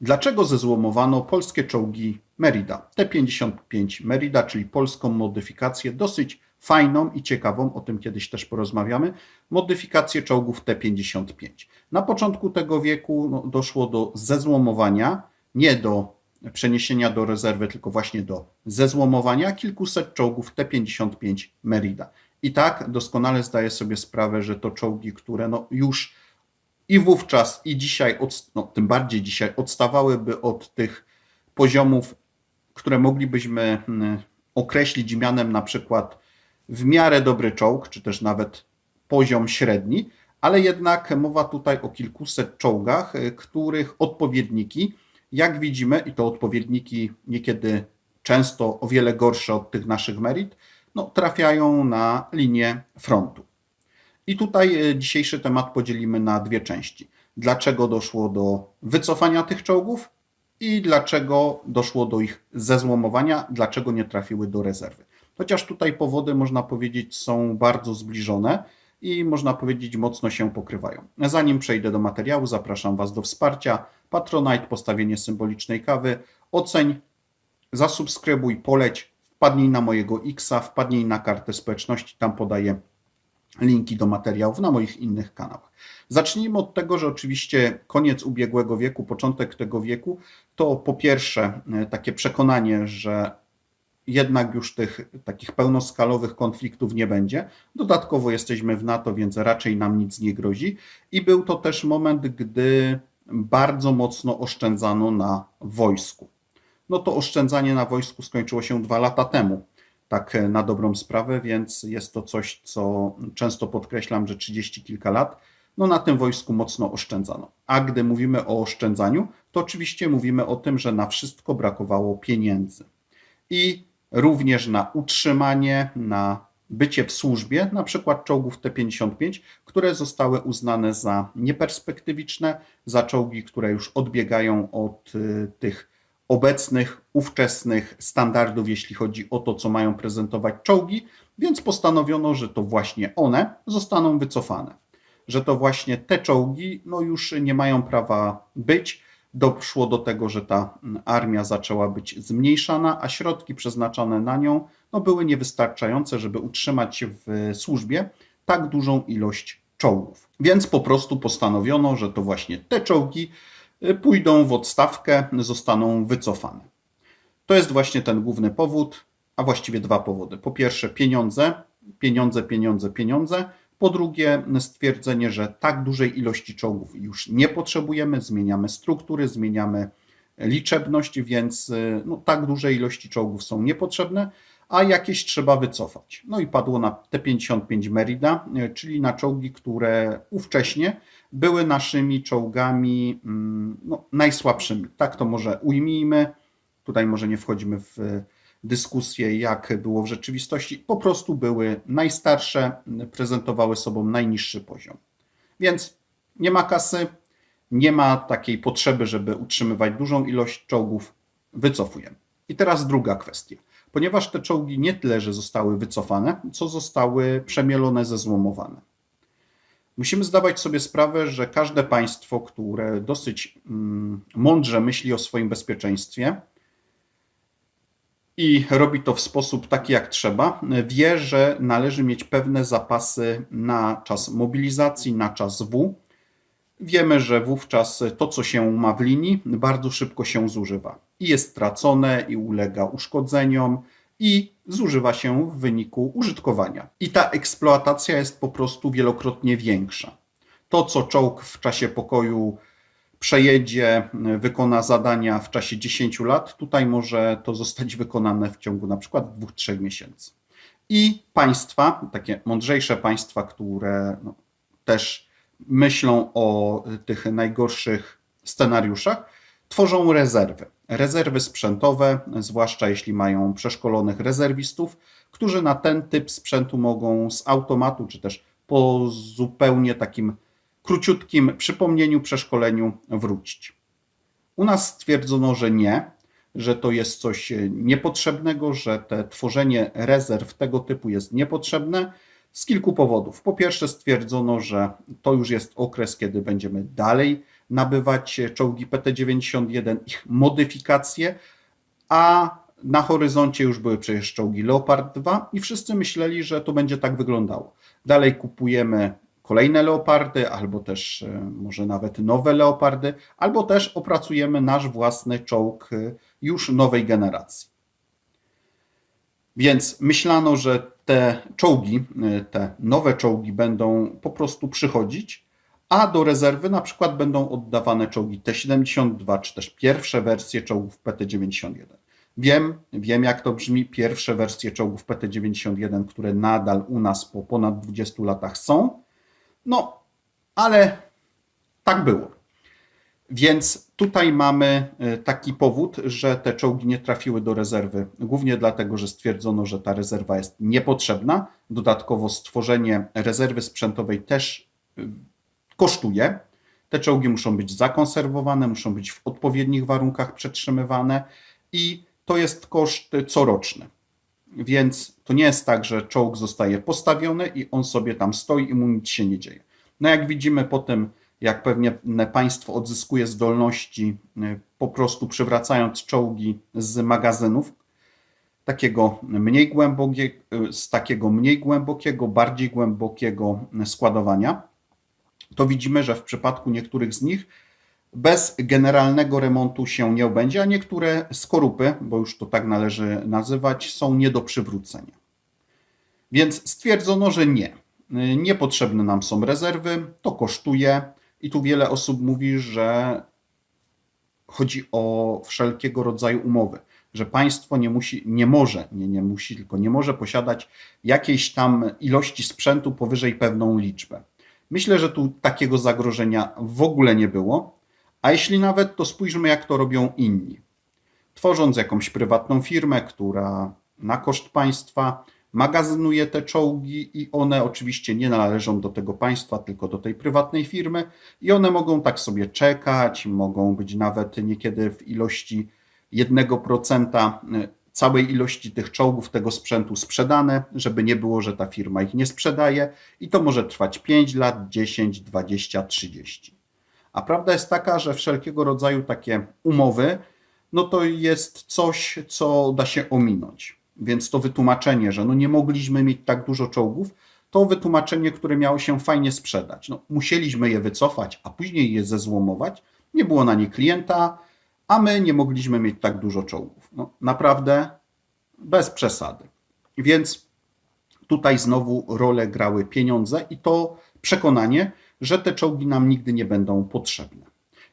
Dlaczego zezłomowano polskie czołgi Merida? T-55 Merida, czyli polską modyfikację, dosyć fajną i ciekawą, o tym kiedyś też porozmawiamy, modyfikację czołgów T-55. Na początku tego wieku no, doszło do zezłomowania, nie do przeniesienia do rezerwy, tylko właśnie do zezłomowania kilkuset czołgów T-55 Merida. I tak doskonale zdaję sobie sprawę, że to czołgi, które no już i wówczas, i dzisiaj, no, tym bardziej dzisiaj, odstawałyby od tych poziomów, które moglibyśmy mm, określić mianem na przykład w miarę dobry czołg, czy też nawet poziom średni, ale jednak mowa tutaj o kilkuset czołgach, y, których odpowiedniki, jak widzimy, i to odpowiedniki niekiedy często o wiele gorsze od tych naszych merit, no, trafiają na linię frontu. I tutaj e, dzisiejszy temat podzielimy na dwie części. Dlaczego doszło do wycofania tych czołgów i dlaczego doszło do ich zezłomowania, dlaczego nie trafiły do rezerwy. Chociaż tutaj powody, można powiedzieć, są bardzo zbliżone i można powiedzieć, mocno się pokrywają. Zanim przejdę do materiału, zapraszam Was do wsparcia. Patronite, postawienie symbolicznej kawy, oceń, zasubskrybuj, poleć, wpadnij na mojego Xa, wpadnij na kartę społeczności, tam podaję linki do materiałów na moich innych kanałach. Zacznijmy od tego, że oczywiście koniec ubiegłego wieku, początek tego wieku to po pierwsze e, takie przekonanie, że jednak już tych takich pełnoskalowych konfliktów nie będzie. Dodatkowo jesteśmy w NATO, więc raczej nam nic nie grozi. I był to też moment, gdy bardzo mocno oszczędzano na wojsku. No to oszczędzanie na wojsku skończyło się dwa lata temu tak e, na dobrą sprawę, więc jest to coś, co często podkreślam, że 30 kilka lat, no na tym wojsku mocno oszczędzano. A gdy mówimy o oszczędzaniu, to oczywiście mówimy o tym, że na wszystko brakowało pieniędzy. I również na utrzymanie, na bycie w służbie, na przykład czołgów T-55, które zostały uznane za nieperspektywiczne, za czołgi, które już odbiegają od y, tych obecnych, ówczesnych standardów, jeśli chodzi o to, co mają prezentować czołgi, więc postanowiono, że to właśnie one zostaną wycofane. Że to właśnie te czołgi no już nie mają prawa być. Doszło do tego, że ta armia zaczęła być zmniejszana, a środki przeznaczone na nią no były niewystarczające, żeby utrzymać w służbie tak dużą ilość czołgów. Więc po prostu postanowiono, że to właśnie te czołgi pójdą w odstawkę, zostaną wycofane. To jest właśnie ten główny powód, a właściwie dwa powody. Po pierwsze, pieniądze, pieniądze, pieniądze, pieniądze. Po drugie, stwierdzenie, że tak dużej ilości czołgów już nie potrzebujemy, zmieniamy struktury, zmieniamy liczebność, więc y, no, tak duże ilości czołgów są niepotrzebne, a jakieś trzeba wycofać. No i padło na T-55 Merida, y, czyli na czołgi, które ówcześnie były naszymi czołgami mm, no, najsłabszymi. Tak to może ujmijmy. Tutaj może nie wchodzimy w dyskusję, jak było w rzeczywistości. Po prostu były najstarsze, prezentowały sobą najniższy poziom. Więc nie ma kasy, nie ma takiej potrzeby, żeby utrzymywać dużą ilość czołgów. Wycofujemy. I teraz druga kwestia. Ponieważ te czołgi nie tyle, że zostały wycofane, co zostały przemielone, zezłomowane. Musimy zdawać sobie sprawę, że każde państwo, które dosyć mm, mądrze myśli o swoim bezpieczeństwie i robi to w sposób taki jak trzeba, wie, że należy mieć pewne zapasy na czas mobilizacji, na czas W. Wiemy, że wówczas to, co się ma w linii, bardzo szybko się zużywa i jest tracone i ulega uszkodzeniom i zużywa się w wyniku użytkowania. I ta eksploatacja jest po prostu wielokrotnie większa. To, co czołg w czasie pokoju przejedzie, wykona zadania w czasie 10 lat, tutaj może to zostać wykonane w ciągu na przykład 2-3 miesięcy. I państwa, takie mądrzejsze państwa, które no, też myślą o tych najgorszych scenariuszach, tworzą rezerwy. Rezerwy sprzętowe, zwłaszcza jeśli mają przeszkolonych rezerwistów, którzy na ten typ sprzętu mogą z automatu, czy też po zupełnie takim króciutkim przypomnieniu, przeszkoleniu wrócić. U nas stwierdzono, że nie, że to jest coś niepotrzebnego, że te tworzenie rezerw tego typu jest niepotrzebne z kilku powodów. Po pierwsze, stwierdzono, że to już jest okres, kiedy będziemy dalej nabywać czołgi PT-91, ich modyfikacje, a na horyzoncie już były przecież czołgi Leopard 2 i wszyscy myśleli, że to będzie tak wyglądało. Dalej kupujemy kolejne Leopardy, albo też e, może nawet nowe Leopardy, albo też opracujemy nasz własny czołg e, już nowej generacji. Więc myślano, że te czołgi, e, te nowe czołgi będą po prostu przychodzić, a do rezerwy na przykład będą oddawane czołgi T-72, czy też pierwsze wersje czołgów PT-91. Wiem, wiem jak to brzmi, pierwsze wersje czołgów PT-91, które nadal u nas po ponad 20 latach są, no, ale tak było. Więc tutaj mamy e, taki powód, że te czołgi nie trafiły do rezerwy, głównie dlatego, że stwierdzono, że ta rezerwa jest niepotrzebna. Dodatkowo stworzenie rezerwy sprzętowej też e, kosztuje. Te czołgi muszą być zakonserwowane, muszą być w odpowiednich warunkach przetrzymywane i to jest koszt coroczny. Więc to nie jest tak, że czołg zostaje postawiony i on sobie tam stoi i mu nic się nie dzieje. No jak widzimy po tym, jak pewnie państwo odzyskuje zdolności, y, po prostu przywracając czołgi z magazynów, takiego mniej głębokie, y, z takiego mniej głębokiego, bardziej głębokiego składowania, to widzimy, że w przypadku niektórych z nich bez generalnego remontu się nie obędzie, a niektóre skorupy, bo już to tak należy nazywać, są nie do przywrócenia. Więc stwierdzono, że nie. Niepotrzebne nam są rezerwy, to kosztuje i tu wiele osób mówi, że chodzi o wszelkiego rodzaju umowy, że państwo nie musi, nie może, nie, nie musi, tylko nie może posiadać jakiejś tam ilości sprzętu powyżej pewną liczbę. Myślę, że tu takiego zagrożenia w ogóle nie było, a jeśli nawet, to spójrzmy, jak to robią inni. Tworząc jakąś prywatną firmę, która na koszt państwa magazynuje te czołgi i one oczywiście nie należą do tego państwa, tylko do tej prywatnej firmy i one mogą tak sobie czekać, mogą być nawet niekiedy w ilości 1% y, całej ilości tych czołgów, tego sprzętu sprzedane, żeby nie było, że ta firma ich nie sprzedaje i to może trwać 5 lat, 10, 20, 30. A prawda jest taka, że wszelkiego rodzaju takie umowy, no to jest coś, co da się ominąć. Więc to wytłumaczenie, że no nie mogliśmy mieć tak dużo czołgów, to wytłumaczenie, które miało się fajnie sprzedać. No, musieliśmy je wycofać, a później je zezłomować. Nie było na nie klienta, a my nie mogliśmy mieć tak dużo czołgów. No, naprawdę bez przesady. Więc tutaj znowu rolę grały pieniądze i to przekonanie, że te czołgi nam nigdy nie będą potrzebne.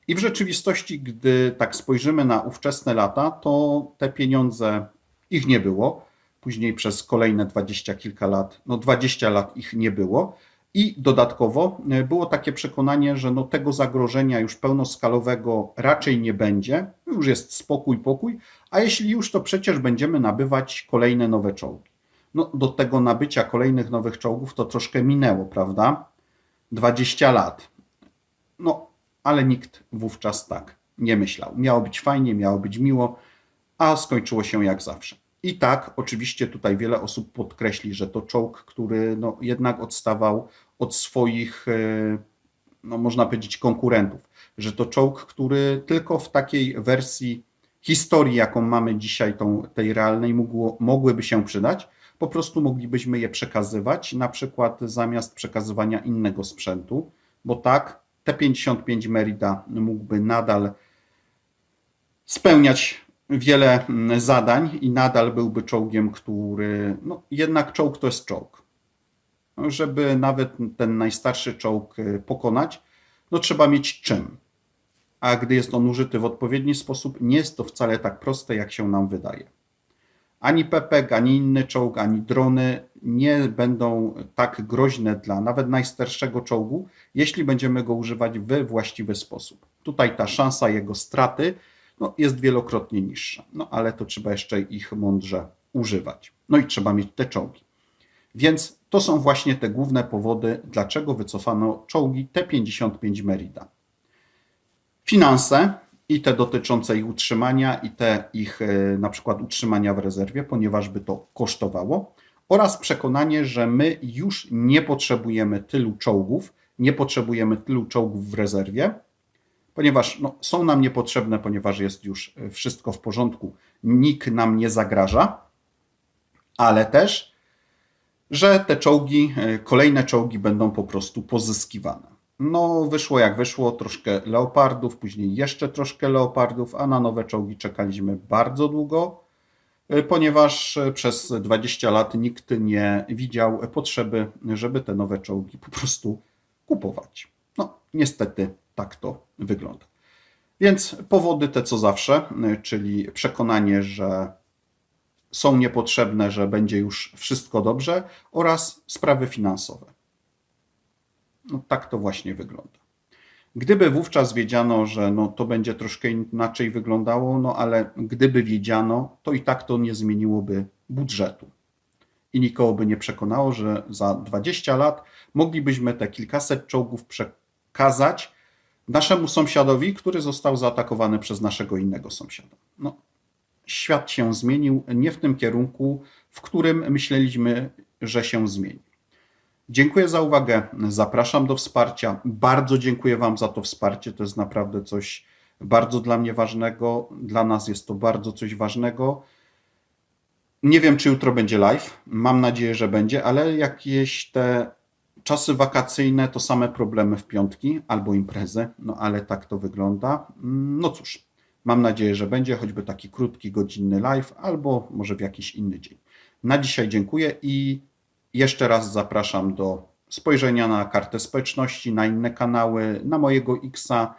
I w rzeczywistości, gdy tak spojrzymy na ówczesne lata, to te pieniądze, ich nie było. Później przez kolejne dwadzieścia kilka lat, no 20 lat ich nie było. I dodatkowo e, było takie przekonanie, że no tego zagrożenia już pełnoskalowego raczej nie będzie, już jest spokój, pokój, a jeśli już, to przecież będziemy nabywać kolejne nowe czołgi. No, do tego nabycia kolejnych nowych czołgów to troszkę minęło, prawda? 20 lat. No, ale nikt wówczas tak nie myślał. Miało być fajnie, miało być miło, a skończyło się jak zawsze. I tak, oczywiście tutaj wiele osób podkreśli, że to czołg, który no, jednak odstawał od swoich, e, no, można powiedzieć, konkurentów. Że to czołg, który tylko w takiej wersji historii, jaką mamy dzisiaj, tą, tej realnej, mógł, mogłyby się przydać po prostu moglibyśmy je przekazywać, na przykład zamiast przekazywania innego sprzętu, bo tak T55 Merida mógłby nadal spełniać wiele mm, zadań i nadal byłby czołgiem, który, no jednak czołg to jest czołg. Żeby nawet ten najstarszy czołg y, pokonać, no trzeba mieć czym. A gdy jest on użyty w odpowiedni sposób, nie jest to wcale tak proste, jak się nam wydaje. Ani Pepek, ani inny czołg, ani drony nie będą tak groźne dla nawet najstarszego czołgu, jeśli będziemy go używać we właściwy sposób. Tutaj ta szansa jego straty no, jest wielokrotnie niższa, no ale to trzeba jeszcze ich mądrze używać. No i trzeba mieć te czołgi. Więc to są właśnie te główne powody, dlaczego wycofano czołgi T-55 Merida. Finanse, i te dotyczące ich utrzymania, i te ich e, na przykład utrzymania w rezerwie, ponieważ by to kosztowało, oraz przekonanie, że my już nie potrzebujemy tylu czołgów, nie potrzebujemy tylu czołgów w rezerwie, ponieważ no, są nam niepotrzebne, ponieważ jest już e, wszystko w porządku, nikt nam nie zagraża, ale też, że te czołgi, e, kolejne czołgi będą po prostu pozyskiwane. No, wyszło jak wyszło, troszkę leopardów, później jeszcze troszkę leopardów, a na nowe czołgi czekaliśmy bardzo długo, e, ponieważ przez 20 lat nikt nie widział potrzeby, żeby te nowe czołgi po prostu kupować. No, niestety tak to wygląda. Więc powody te co zawsze, czyli przekonanie, że są niepotrzebne, że będzie już wszystko dobrze oraz sprawy finansowe. No, tak to właśnie wygląda. Gdyby wówczas wiedziano, że no, to będzie troszkę inaczej wyglądało, no ale gdyby wiedziano, to i tak to nie zmieniłoby budżetu. I nikogo by nie przekonało, że za 20 lat moglibyśmy te kilkaset czołgów przekazać naszemu sąsiadowi, który został zaatakowany przez naszego innego sąsiada. No, świat się zmienił nie w tym kierunku, w którym myśleliśmy, że się zmieni. Dziękuję za uwagę. Zapraszam do wsparcia. Bardzo dziękuję Wam za to wsparcie. To jest naprawdę coś bardzo dla mnie ważnego. Dla nas jest to bardzo coś ważnego. Nie wiem, czy jutro będzie live. Mam nadzieję, że będzie, ale jakieś te czasy wakacyjne to same problemy w piątki albo imprezy, no ale tak to wygląda. No cóż, mam nadzieję, że będzie choćby taki krótki, godzinny live albo może w jakiś inny dzień. Na dzisiaj dziękuję i jeszcze raz zapraszam do spojrzenia na kartę społeczności, na inne kanały, na mojego Xa,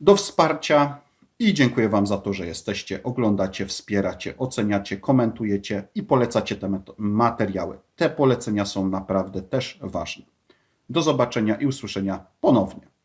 do wsparcia i dziękuję Wam za to, że jesteście, oglądacie, wspieracie, oceniacie, komentujecie i polecacie te materiały. Te polecenia są naprawdę też ważne. Do zobaczenia i usłyszenia ponownie.